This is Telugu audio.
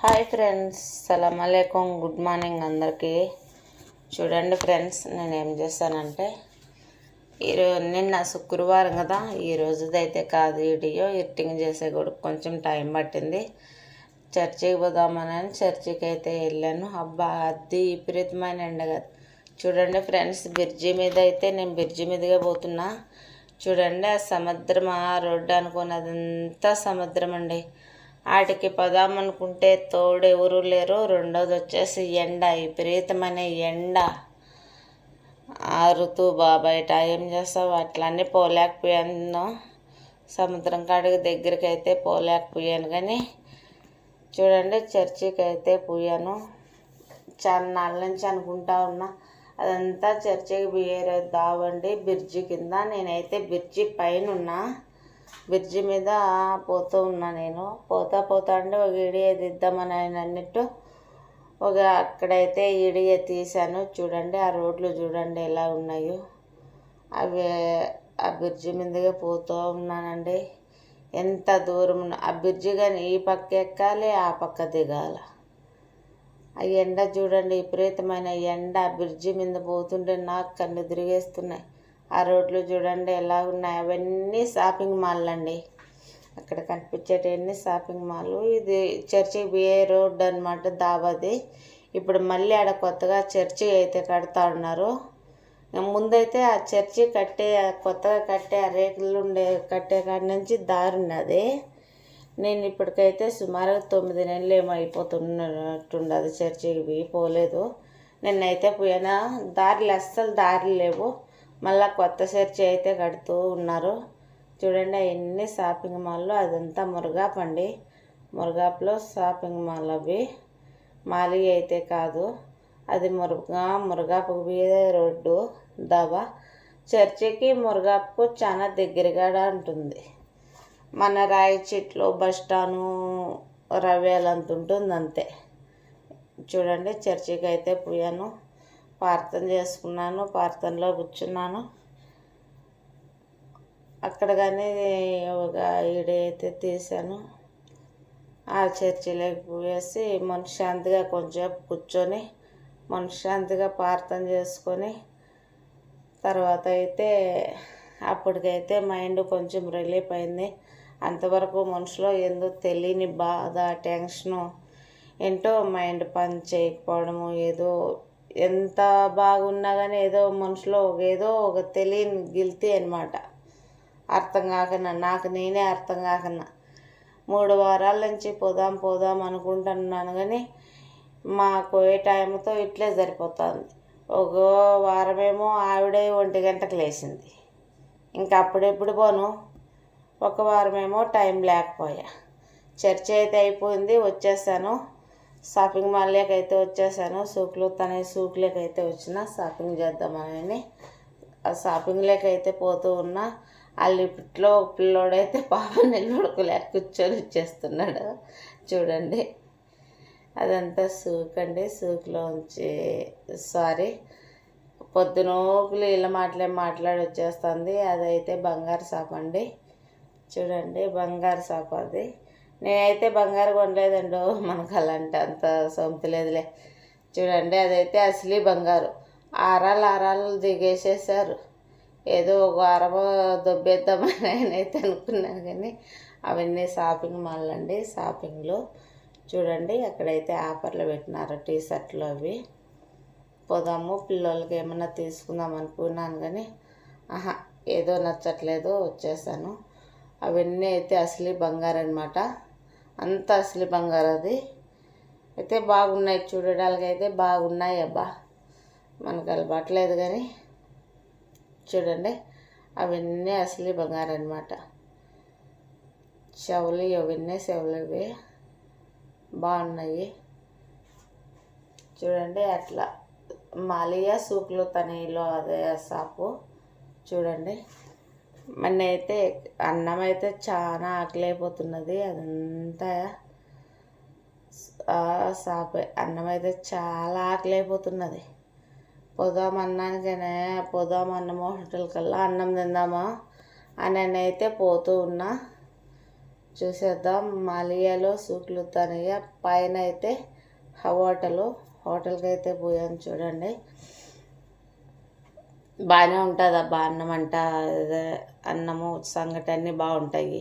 హాయ్ ఫ్రెండ్స్ సలాం అలైకుం గుడ్ మార్నింగ్ అందరికీ. చూడండి ఫ్రెండ్స్ నేను ఏం చేస్తానంటే ఈరోజు నిన్న శుక్రవారం కదా ఈ రోజుదైతే కాదు వీడియో ఎడిటింగ్ చేసే కూడా కొంచెం టైం పట్టింది. చర్చికి పోదామని చర్చికి అయితే వెళ్ళాను. అబ్బా అది విపరీతమైన ఎండ కదా. చూడండి ఫ్రెండ్స్ బ్రిడ్జి మీద అయితే నేను బ్రిడ్జి మీదుగా పోతున్నా. చూడండి ఆ సముద్రం ఆ రోడ్డు అనుకున్నదంతా సముద్రం అండి. వాటికి పదామనుకుంటే తోడు ఎవరు లేరు రెండోది వచ్చేసి ఎండ విపరీతమైన ఎండ. ఆరుతూ బాబాయ్ ఏం చేస్తావు? అట్లానే పోలేకపోయాను. సముద్రం కాడికి దగ్గరికి అయితే పోలేకపోయాను కానీ చూడండి చర్చికి అయితే పోయాను. చాలా నాళ్ళ నుంచి అనుకుంటా ఉన్నా అదంతా చర్చికి పోయే దావండి బ్రిడ్జి కింద. నేనైతే బ్రిడ్జి పైన ఉన్నా బ్రిడ్జి మీద పోతూ ఉన్నా నేను. పోతా పోతా అంటే ఒక ఇడియ దిద్దామని ఆయన అన్నట్టు ఒక అక్కడైతే ఇడియ తీశాను. చూడండి ఆ రోడ్లు చూడండి ఎలా ఉన్నాయో. అవి ఆ బ్రిడ్జి మీదుగా పోతూ ఉన్నానండి. ఎంత దూరం ఉన్న- ఆ బ్రిడ్జి కానీ ఈ పక్క ఎక్కాలి ఆ పక్క దిగాలి. ఆ ఎండ చూడండి విపరీతమైన ఎండ. ఆ బ్రిడ్జి మీద పోతుంటే నాకు కన్ను తిరిగేస్తున్నాయి. ఆ రోడ్లు చూడండి ఎలా ఉన్నాయి. అవన్నీ షాపింగ్ మాల్ అండి. అక్కడ కనిపించేటన్నీ షాపింగ్ మాల్ ఇది చర్చి బిఏ రోడ్ అనమాట దాబాది. ఇప్పుడు మళ్ళీ ఆడ కొత్తగా చర్చి అయితే కడతా ఉన్నారు. ముందైతే ఆ చర్చి కట్టే కొత్తగా కట్టే ఆ రేకులు ఉండే కట్టే కాడి నుంచి దారి ఉన్నది నేను ఇప్పటికైతే సుమారుగా తొమ్మిది నెలలు ఏమో అయిపోతున్నట్టుండదు. చర్చికి పోయి పోలేదు. నిన్నైతే పోయినా దారిలు అస్సలు దారి లేవు. మళ్ళా కొత్త చర్చి అయితే కడుతూ ఉన్నారు. చూడండి అవన్నీ షాపింగ్ మాల్లో అదంతా మురగాప్ అండి. మురగాప్లో షాపింగ్ మాల్ అవి. మాలి అయితే కాదు. అది మురుగా మురగాపు రోడ్డు దాబా. చర్చికి మురుగాపుకు చాలా దగ్గరగా ఉంటుంది. మన రాయి చెట్లు బస్ రవ్యాలు అంత ఉంటుంది అంతే చూడండి చర్చికి అయితే పోయాను. ప్రార్థన చేసుకున్నాను ప్రార్థనలో కూర్చున్నాను. అక్కడ కానీ ఒక ఈడైతే అయితే తీశాను. ఆ చర్చిలోకి పోయేసి మనశ్శాంతిగా కొంచెం కూర్చొని మనశ్శాంతిగా ప్రార్థన చేసుకొని తర్వాత అయితే అప్పటికైతే మైండ్ కొంచెం రిలీఫ్ అయింది. అంతవరకు మనసులో ఏందో తెలియని బాధ టెన్షను ఏంటో మైండ్ పని చేయకపోవడము ఏదో ఎంత బాగున్నా కానీ ఏదో మనసులో ఒక ఏదో ఒక తెలియని గిల్తీ అనమాట అర్థం కాకన్నా నాకు నేనే అర్థం కాకన్నా మూడు వారాల నుంచి పోదాం పోదాం అనుకుంటున్నాను కానీ మాకు ఏ టైంతో ఇట్లే సరిపోతుంది. ఒక వారమేమో ఆవిడే ఒంటి గంటకు లేచింది. ఇంకా అప్పుడెప్పుడు పోను? ఒక వారమేమో టైం లేకపోయా. చర్చ అయితే అయిపోయింది వచ్చేసాను. షాపింగ్ మాల్లోకి అయితే వచ్చేసాను. సూక్లో తన సూకులోకి అయితే వచ్చిన షాపింగ్ చేద్దామని ఆ షాపింగ్లోకి అయితే పోతూ ఉన్నా వాళ్ళు ఇప్పట్లో పిల్లోడైతే పాప నిలబడుకోలేక కూర్చొని వచ్చేస్తున్నాడు. చూడండి. అదంతా సూక్ అండి. సూక్లోంచి సారీ. పొద్దునోకులు ఇలా మాటలే మాట్లాడి వచ్చేస్తుంది. అదైతే బంగారు షాప్ అండి. చూడండి బంగారు షాప్ అది. నేనైతే బంగారు కొనలేదండో మనకు అలాంటి అంత సొంతలేదులే చూడండి అదైతే అసలీ బంగారు. ఆరాలు ఆరాలు దిగేసేసారు ఏదో ఒక అరవ దొబ్బేద్దామని నేనైతే అనుకున్నాను కానీ అవన్నీ షాపింగ్ మాల్ అండి షాపింగ్లో. చూడండి అక్కడైతే ఆఫర్లు పెట్టినారు టీ షర్ట్లు అవి. పోదాము పిల్లలకి ఏమన్నా తీసుకుందాం అనుకున్నాను కానీ ఆహా ఏదో నచ్చట్లేదు వచ్చేసాను. అవన్నీ అయితే అసలీ బంగారు అనమాట అంత అసలు బంగారు అది. అయితే బాగున్నాయి చూడడానికి అయితే బాగున్నాయి అబ్బా. మనకు అలవాట్లేదు కానీ చూడండి అవన్నీ అసలు బంగారు అనమాట చెవులు అవన్నీ చెవులవి బాగున్నాయి. చూడండి అట్లా. మాలియా సూక్లు తనలో అదే షాపు. చూడండి. మొన్న అయితే అన్నం అయితే చాలా ఆకలి అయిపోతున్నది అదంతా సాపే అన్నం అయితే చాలా ఆకలి అయిపోతున్నది పోదాం అన్నానికనే పొదాం అన్నమో హోటల్ కల్లా అన్నం తిందామా అని అయితే పోతూ ఉన్నా. చూసేద్దాం మాలియాలో సూక్లు తనయ్య పైన అయితే హోటలు హోటల్కి అయితే పోయాను చూడండి. బాగానే ఉంటుంది అబ్బా అన్నం అంట అదే అన్నము సంగటి అన్నీ బాగుంటాయి.